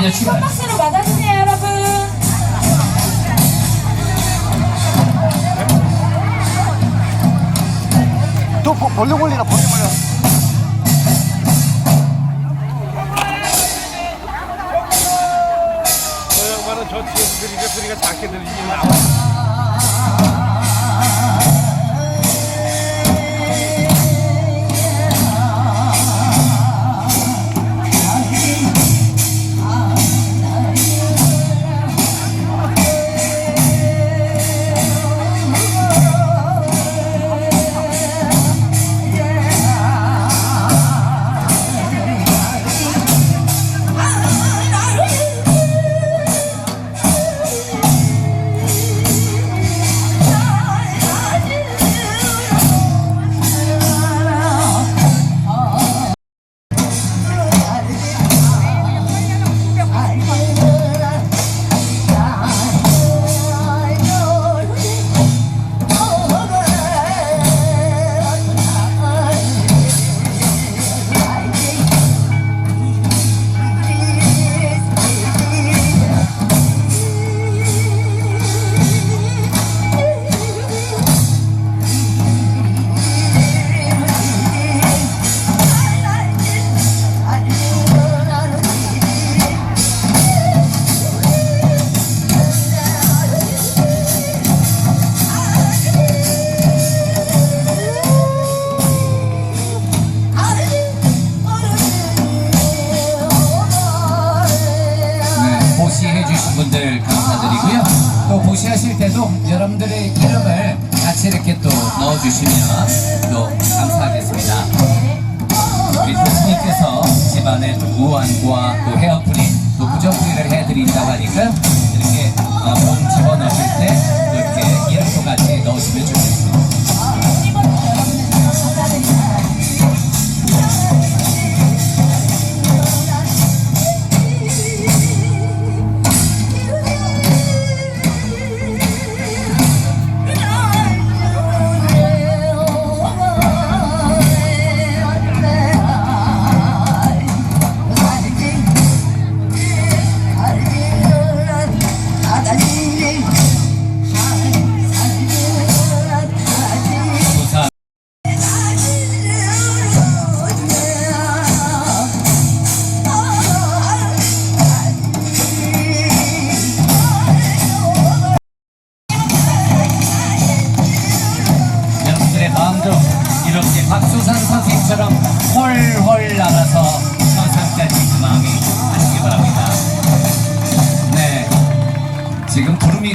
잠깐만요, 출발. 박수로 맞아주세요, 여러분. 또 버- 벌려 올리라 벌려 올려 저 양반은 저 뒤에서 들으니까 소리가 작게 들리긴 나와. 보시해주신 분들 감사드리고요. 또 보시하실 때도 여러분들의 이름을 같이 이렇게 또 넣어주시면 또 감사하겠습니다. 우리 교수님께서 집안에 또 무안과 또 헤어풀이 또 부정풀이를 해드린다고 하니까 이렇게 어, 몸 집어넣으실 때 이렇게 이름도 같이 넣으시면 좋겠습니다.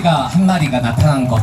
구름이가 한 마리가 나타난 것